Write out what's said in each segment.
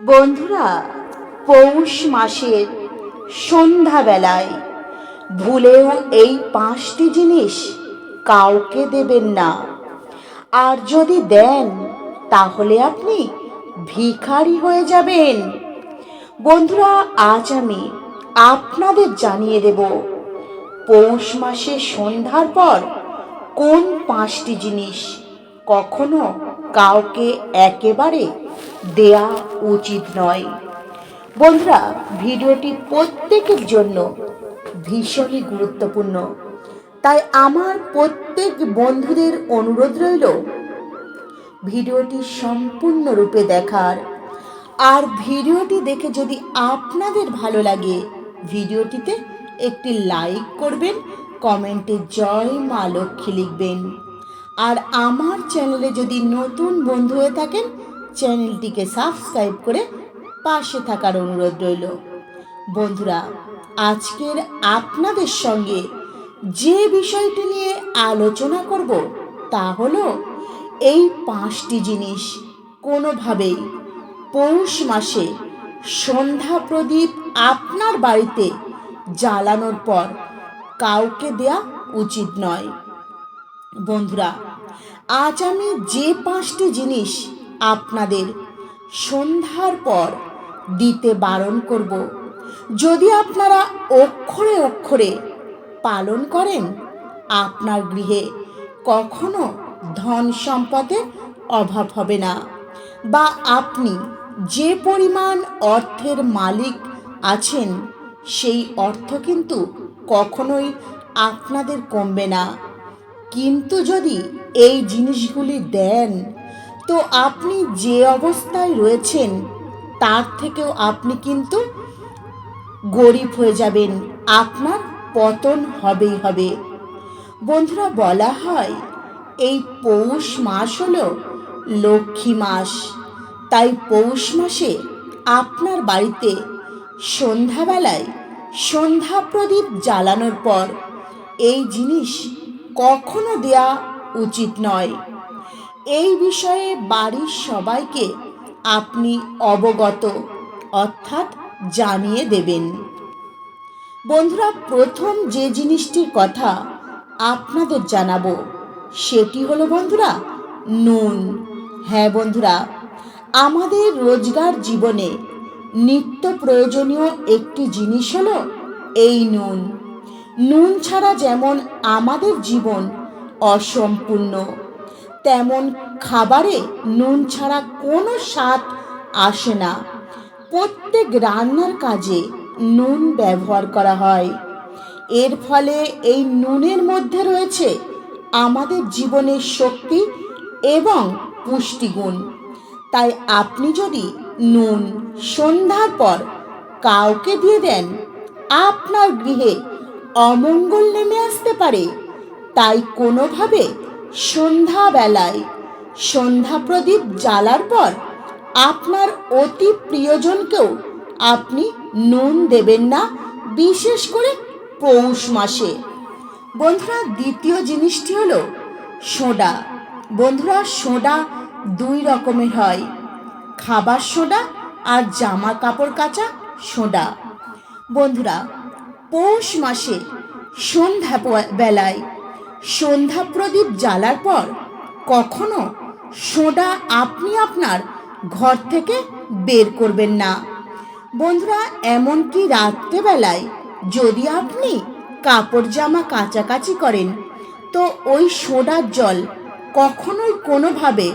বন্ধুরা, পৌষ মাসের সন্ধ্যাবেলায় ভুলেও এই পাঁচটি জিনিস কাউকে দেবেন না। আর যদি দেন, তাহলে আপনি ভিখারি হয়ে যাবেন। বন্ধুরা, আজ আমি আপনাদের জানিয়ে দেব পৌষ মাসের সন্ধ্যার পর কোন পাঁচটি জিনিস কখনো কাউকে একেবারে দেয়া উচিত নয়। বন্ধুরা, ভিডিওটি প্রত্যেকের জন্য ভীষণই গুরুত্বপূর্ণ। তাই আমার প্রত্যেক বন্ধুদের অনুরোধ রইল, ভিডিওটি সম্পূর্ণরূপে দেখার। আর ভিডিওটি দেখে যদি আপনাদের ভালো লাগে, ভিডিওটিতে একটি লাইক করবেন, কমেন্টে জয় মা লক্ষ্মী লিখবেন। আর আমার চ্যানেলে যদি নতুন বন্ধু হয়ে থাকেন চ্যানেলটিকে সাবস্ক্রাইব করে পাশে থাকার অনুরোধ রইল। বন্ধুরা, আজকের আপনাদের সঙ্গে যে বিষয়টি নিয়ে আলোচনা করব তা হলো, এই পাঁচটি জিনিস কোনোভাবেই পৌষ মাসে সন্ধ্যা প্রদীপ আপনার বাড়িতে জ্বালানোর পর কাউকে দেয়া উচিত নয়। বন্ধুরা, আজ আমি যে পাঁচটি জিনিস আপনাদের। সন্ধ্যার পর দিতে বারণ করব। যদি আপনারা অক্ষরে অক্ষরে পালন করেন, আপনার গৃহে কখনো ধন সম্পদের অভাব হবে না। বা আপনি যে পরিমাণ অর্থের মালিক আছেন, সেই অর্থ কিন্তু কখনোই আপনাদের কমবে না। কিন্তু যদি এই জিনিসগুলি দেন তো আপনি যে অবস্থায় রয়েছেন, তার থেকেও আপনি কিন্তু গরিব হয়ে যাবেন। আপনার পতন হবেই হবে। বন্ধুরা, বলা হয়, এই পৌষ মাস হলো লক্ষ্মী মাস। তাই পৌষ মাসে আপনার বাড়িতে সন্ধ্যাবেলায় সন্ধ্যা প্রদীপ জ্বালানোর পর এই জিনিস কখনো দেয়া উচিত নয়। এই বিষয়ে বাড়ির সবাইকে আপনি অবগত, অর্থাৎ জানিয়ে দেবেন। বন্ধুরা, প্রথম যে জিনিসটির কথা আপনাদের জানাব, সেটি হলো বন্ধুরা, নুন। হ্যাঁ বন্ধুরা, আমাদের রোজগার জীবনে নিত্য প্রয়োজনীয় একটি জিনিস হলো এই নুন। নুন ছাড়া যেমন আমাদের জীবন অসম্পূর্ণ তেমন খাবারে নুন ছাড়া কোনো স্বাদ আসে না। প্রত্যেক রান্নার কাজে নুন ব্যবহার করা হয়। এর ফলে এই নুনের মধ্যে রয়েছে আমাদের জীবনের শক্তি এবং পুষ্টিগুণ। তাই আপনি যদি নুন সন্ধ্যার পর কাউকে দিয়ে দেন, আপনার গৃহে অমঙ্গল নেমে আসতে পারে। তাই কোনোভাবে সন্ধ্যাবেলায় সন্ধ্যা প্রদীপ জ্বালার পর আপনার অতি প্রিয়জনকেও আপনি নুন দেবেন না, বিশেষ করে পৌষ মাসে। বন্ধুরা, দ্বিতীয় জিনিসটি হলো সোডা। বন্ধুরা, সোডা দুই রকমের হয়। খাবার সোডা আর জামা কাপড় কাচা সোডা। বন্ধুরা, পৌষ মাসে সন্ধ্যা বেলায় সন্ধ্যা প্রদীপ জ্বালার পর কখনো সোডা আপনি আপনার ঘর থেকে বের করবেন না। বন্ধুরা, এমনকি রাত্রেবেলায় যদি আপনি কাপড় জামা কাচাকাচি করেন, তো ওই সোডার জল কখনোই কোনোভাবে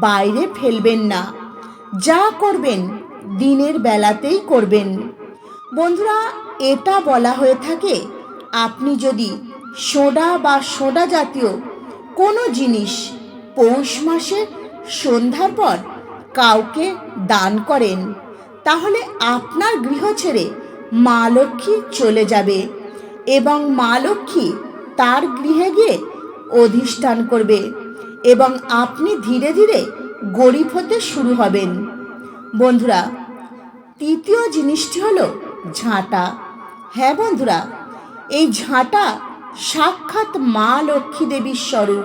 বাইরে ফেলবেন না। যা করবেন দিনের বেলাতেই করবেন। বন্ধুরা, এটা বলা হয়ে থাকে, আপনি যদি সোডা বা সোডা জাতীয় কোনো জিনিস পৌষ মাসে সন্ধ্যার পর কাউকে দান করেন। তাহলে আপনার গৃহ ছেড়ে মা লক্ষ্মী চলে যাবে এবং মা লক্ষ্মী তার গৃহে গিয়ে অধিষ্ঠান করবে এবং আপনি ধীরে ধীরে গরিব হতে শুরু হবেন। বন্ধুরা, তৃতীয় জিনিসটি হলো ঝাঁটা। হ্যাঁ বন্ধুরা, এই ঝাঁটা সাক্ষাৎ মা লক্ষ্মী দেবীর স্বরূপ।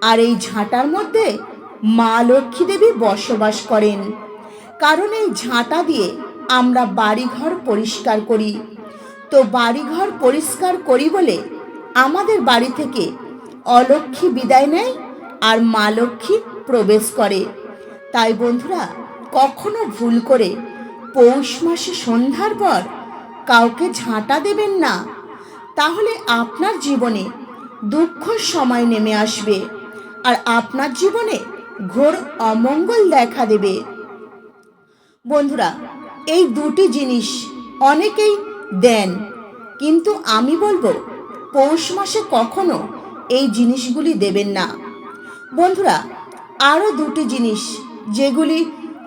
আর এই ঝাঁটার মধ্যে মা লক্ষ্মী দেবী বসবাস করেন। কারণ এই ঝাঁটা দিয়ে আমরা বাড়িঘর পরিষ্কার করি। তো বাড়িঘর পরিষ্কার করি বলে আমাদের বাড়ি থেকে অলক্ষ্মী বিদায় নেয় আর মা লক্ষ্মী প্রবেশ করে। তাই বন্ধুরা, কখনো ভুল করে পৌষ মাসে সন্ধ্যার পর কাউকে ঝাঁটা দেবেন না। তাহলে আপনার জীবনে দুঃখ সময় নেমে আসবে আর আপনার জীবনে ঘোর অমঙ্গল দেখা দেবে। বন্ধুরা, এই দুটি জিনিস অনেকেই দেন, কিন্তু আমি বলব, পৌষ মাসে কখনো এই জিনিসগুলি দেবেন না। বন্ধুরা, আরও দুটি জিনিস যেগুলি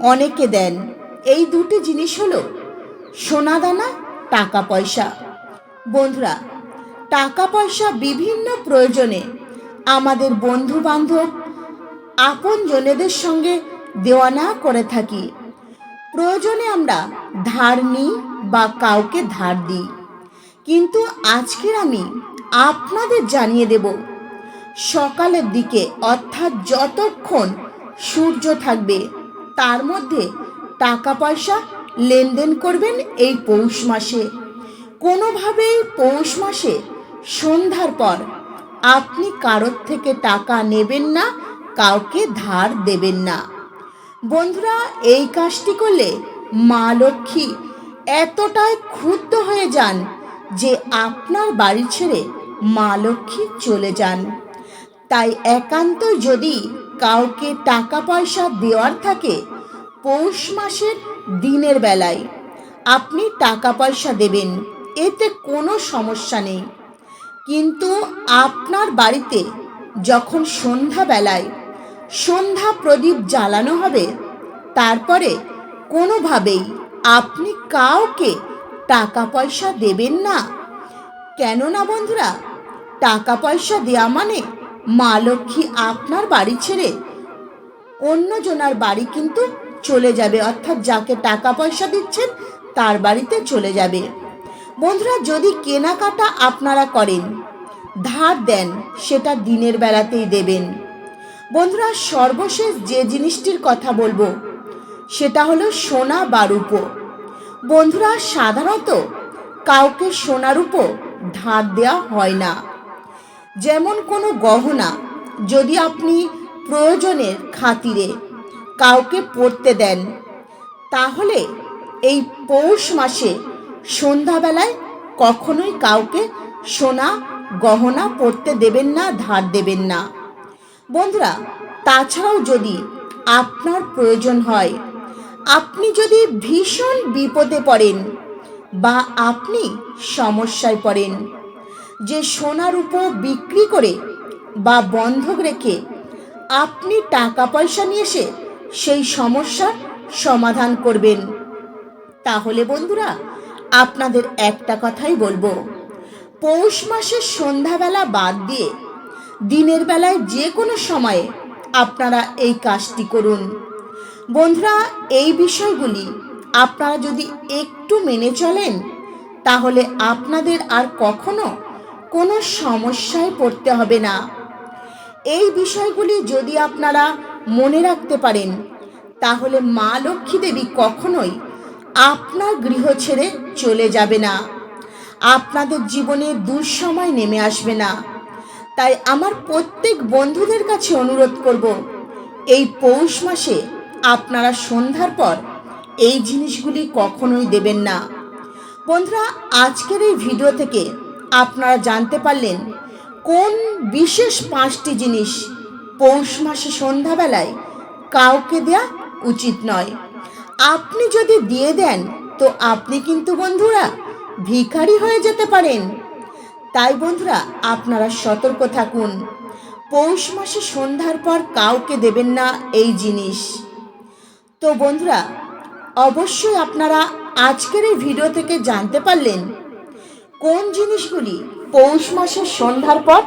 অনেকে দেন। এই দুটি জিনিস হলো সোনাদানা, টাকা পয়সা। বন্ধুরা টাকা পয়সা বিভিন্ন প্রয়োজনে আমাদের বন্ধু বান্ধব আপন জনেদের সঙ্গে দেওয়ানা করে থাকি। প্রয়োজনে আমরা ধার নিই বা কাউকে ধার দিই। কিন্তু আজকের আমি আপনাদের জানিয়ে দেব, সকালের দিকে অর্থাৎ যতক্ষণ সূর্য থাকবে, তার মধ্যে টাকা পয়সা লেনদেন করবেন এই পৌষ মাসে। কোনোভাবেই পৌষ মাসে সন্ধ্যার পর, আপনি কারোর থেকে টাকা নেবেন না, কাউকে ধার দেবেন না। বন্ধুরা, এই কাজটি করলে মা লক্ষ্মী এতটাই ক্ষুব্ধ হয়ে যান যে আপনার বাড়ি ছেড়ে মা লক্ষ্মী চলে যান। তাই একান্ত যদি কাউকে টাকা পয়সা দেওয়ার থাকে, পৌষ মাসের দিনের বেলায় আপনি টাকা পয়সা দেবেন, এতে কোনো সমস্যা নেই। কিন্তু আপনার বাড়িতে যখন সন্ধ্যাবেলায় সন্ধ্যা প্রদীপ জ্বালানো হবে, তারপরে কোনোভাবেই আপনি কাউকে টাকা পয়সা দেবেন না। কেননা বন্ধুরা টাকা পয়সা দেওয়া মানে মা লক্ষ্মী আপনার বাড়ি ছেড়ে অন্যজনার বাড়ি কিন্তু চলে যাবে, অর্থাৎ যাকে টাকা পয়সা দিচ্ছেন তার বাড়িতে চলে যাবে। বন্ধুরা, যদি কেনাকাটা আপনারা করেন, ধার দেন, সেটা দিনের বেলাতেই দেবেন। বন্ধুরা, সর্বশেষ যে জিনিসটির কথা বলব, সেটা হলো সোনা বা রূপো। বন্ধুরা, সাধারণত কাউকে সোনা রূপো ধার দেওয়া হয় না। যেমন কোনো গহনা, যদি আপনি প্রয়োজনের খাতিরে কাউকে পড়তে দেন, তাহলে এই পৌষ মাসে সন্ধ্যাবেলায় কখনোই কাউকে সোনা, গহনা পড়তে দেবেন না, ধার দেবেন না। বন্ধুরা, তাছাড়াও যদি আপনার প্রয়োজন হয়, আপনি যদি ভীষণ বিপদে পড়েন বা আপনি সমস্যায় পড়েন, যে সোনার উপর বিক্রি করে বা বন্ধক রেখে আপনি টাকা পয়সা নিয়ে এসে সেই সমস্যার সমাধান করবেন। তাহলে বন্ধুরা আপনাদের একটা কথাই বলব। পৌষ মাসের সন্ধ্যাবেলা বাদ দিয়ে দিনের বেলায় যে কোনো সময়ে আপনারা এই কাজটি করুন। বন্ধুরা, এই বিষয়গুলি আপনারা যদি একটু মেনে চলেন, তাহলে আপনাদের আর কখনো কোনো সমস্যায় পড়তে হবে না। এই বিষয়গুলি যদি আপনারা মনে রাখতে পারেন, তাহলে মা লক্ষ্মী দেবী কখনোই আপনার গৃহ ছেড়ে চলে যাবে না। আপনাদের জীবনে দুঃসময় নেমে আসবে না। তাই আমার প্রত্যেক বন্ধুদের কাছে অনুরোধ করব, এই পৌষ মাসে আপনারা সন্ধ্যার পর এই জিনিসগুলি কখনোই দেবেন না। বন্ধুরা, আজকের এই ভিডিও থেকে আপনারা জানতে পারলেন কোন বিশেষ পাঁচটি জিনিস পৌষ মাসে সন্ধ্যাবেলায় কাউকে দেয়া উচিত নয়। আপনি যদি দিয়ে দেন, তো আপনি কিন্তু বন্ধুরা ভিখারি হয়ে যেতে পারেন। তাই বন্ধুরা, আপনারা সতর্ক থাকুন। পৌষ মাসে সন্ধ্যার পর কাউকে দেবেন না এই জিনিস। তো বন্ধুরা, অবশ্যই আপনারা আজকের এই ভিডিও থেকে জানতে পারলেন কোন জিনিসগুলি পৌষ মাসের সন্ধ্যার পর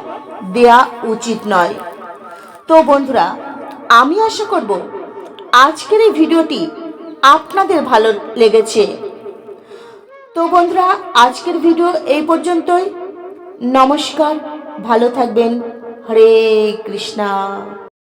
দেয়া উচিত নয়। তো বন্ধুরা, আমি আশা করব আজকের এই ভিডিওটি আপনাদের ভালো লেগেছে। তো বন্ধুরা আজকের ভিডিও এই পর্যন্তই। নমস্কার ভালো থাকবেন। হরে কৃষ্ণা।